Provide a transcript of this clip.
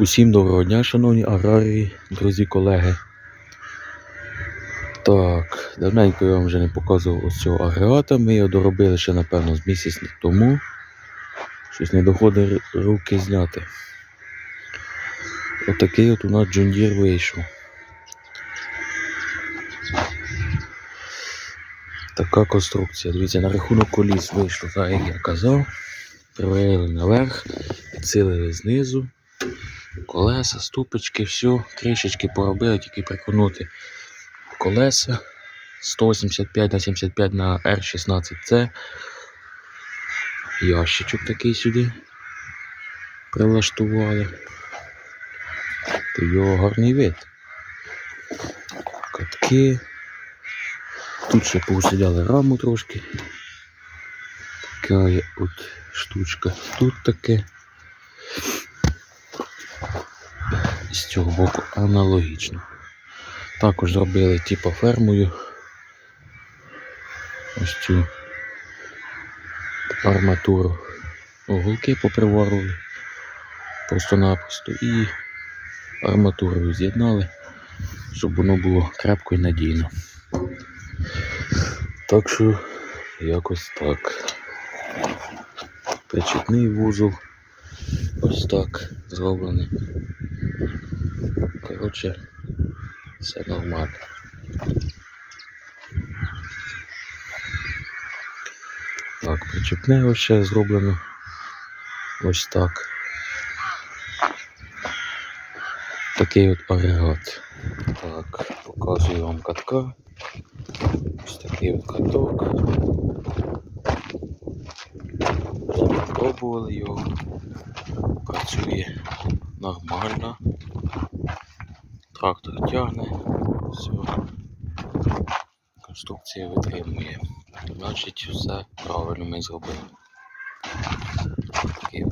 Усім доброго дня, шановні аграрії, друзі, колеги. Так, давненько я вам вже не показував ось цього агрегата. Ми його доробили ще, напевно, з місяць тому. Щось не доходить руки зняти. Отакий от у нас джундір вийшов. Така конструкція. Дивіться, на рахунок коліс вийшло, так як я казав. Приварили наверх, підсилили знизу. Колеса, ступочки, все, кришечки поробили, тільки приконути колеса 185 на 75 на R16C. Ящичок такий сюди прилаштували. Його гарний вид. Катки. Тут ще поусиляли раму трошки. Така от штучка. Тут таке. З цього боку аналогічно. Також зробили типу фермою ось цю арматуру. Уголки поприварили просто-напросто і арматурою з'єднали, щоб воно було крепко і надійно. Так що якось так. Причепний вузол ось так зроблений. Коротше, все нормально. Так, причепне ще зроблено ось так. Такий от агрегат. Так, показую вам катка. Ось такий от каток. Пробували його. Працює нормально. Трактор тягне, все. Конструкція витримує. Значить, все правильно ми зробили. Такий.